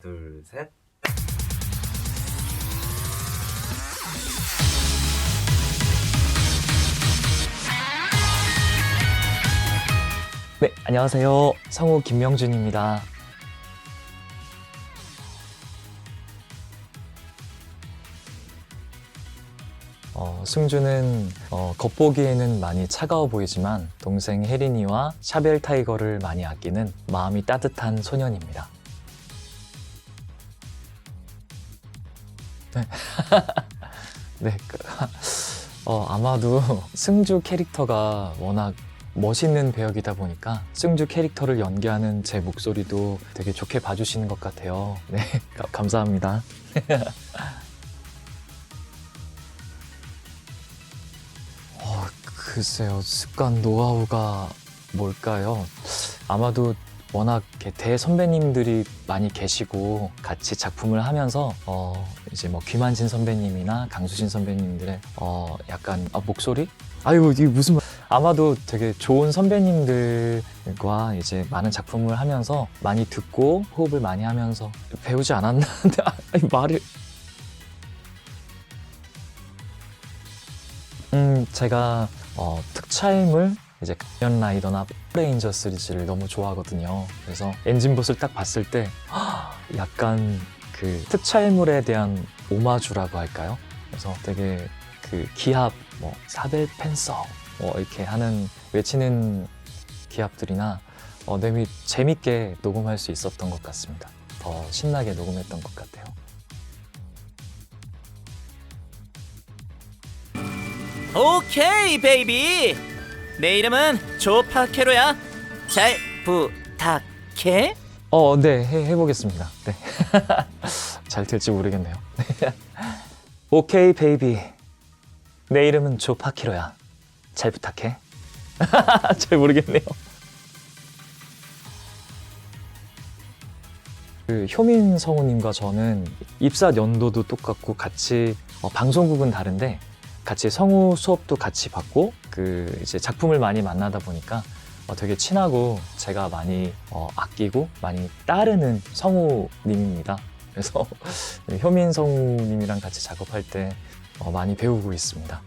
둘, 셋. 네, 안녕하세요. 성우 김명준입니다. 어, 승주는 어, 겉보기에는 많이 차가워 보이지만 동생 혜린이와 샤벨 타이거를 많이 아끼는 마음이 따뜻한 소년입니다. 네, 네 그, 어, 아마도 승주 캐릭터가 워낙 멋있는 배역이다 보니까 승주 캐릭터를 연기하는 제 목소리도 되게 좋게 봐주시는 것 같아요. 네, 가- 감사합니다. 어, 글쎄요, 습관 노하우가 뭘까요? 아마도 워낙 대선배님들이 많이 계시고 같이 작품을 하면서 어 이제 뭐 귀만진 선배님이나 강수진 선배님들의 어 약간 아, 목소리? 아유 이게 무슨 말... 아마도 되게 좋은 선배님들과 이제 많은 작품을 하면서 많이 듣고 호흡을 많이 하면서 배우지 않았나? 아니 말을 음 제가 어, 특차임을 이제 가면 라이더나 레인저 시리즈를 너무 좋아하거든요. 그래서 엔진봇을 딱 봤을 때 약간 그 특차일물에 대한 오마주라고 할까요? 그래서 되게 그 기합, 뭐 사벨 펜서 뭐 이렇게 하는 외치는 기합들이나 어, 되게 재밌게 녹음할 수 있었던 것 같습니다. 더 신나게 녹음했던 것 같아요. 오케이 베이비 내 이름은 조파케로야 잘 부탁해 어, 네, 해, 해보겠습니다. 네. 잘 될지 모르겠네요. 오케이, 베이비. 내 이름은 조파키로야. 잘 부탁해. 잘 모르겠네요. 그 효민 성우님과 저는 입사 연도도 똑같고 같이 어, 방송국은 다른데 같이 성우 수업도 같이 받고 그 이제 작품을 많이 만나다 보니까 어, 되게 친하고 제가 많이 어, 아끼고 많이 따르는 성우님입니다. 그래서 네, 효민 성우님이랑 같이 작업할 때 어, 많이 배우고 있습니다.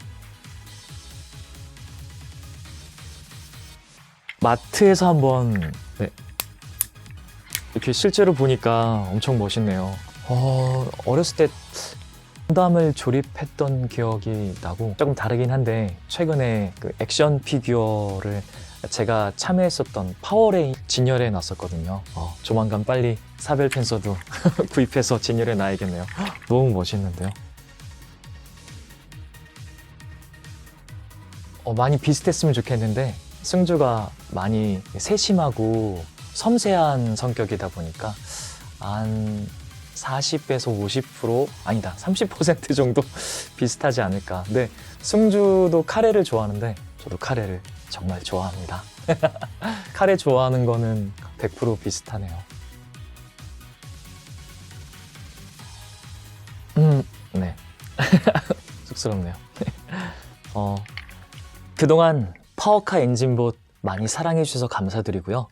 마트에서 한번 네, 이렇게 실제로 보니까 엄청 멋있네요. 어, 어렸을 때 건담을 조립했던 기억이 나고 조금 다르긴 한데 최근에 그 액션 피규어를 제가 참여했었던 파워레인 진열해 놨었거든요. 어, 조만간 빨리 사벨 펜서도 구입해서 진열해 놔야겠네요. 너무 멋있는데요. 어, 많이 비슷했으면 좋겠는데 승주가 많이 세심하고 섬세한 성격이다 보니까 한 40에서 50% 아니다 30% 정도 비슷하지 않을까. 근데 승주도 카레를 좋아하는데 저도 카레를 정말 좋아합니다. 카레 좋아하는 거는 100% 비슷하네요. 음, 네. 쑥스럽네요. 어, 그동안 파워카 엔진봇 많이 사랑해 주셔서 감사드리고요.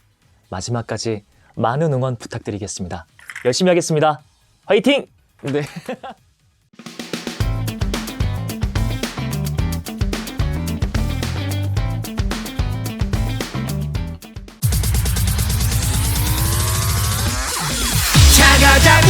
마지막까지 많은 응원 부탁드리겠습니다. 열심히 하겠습니다. 화이팅! 네. 차가자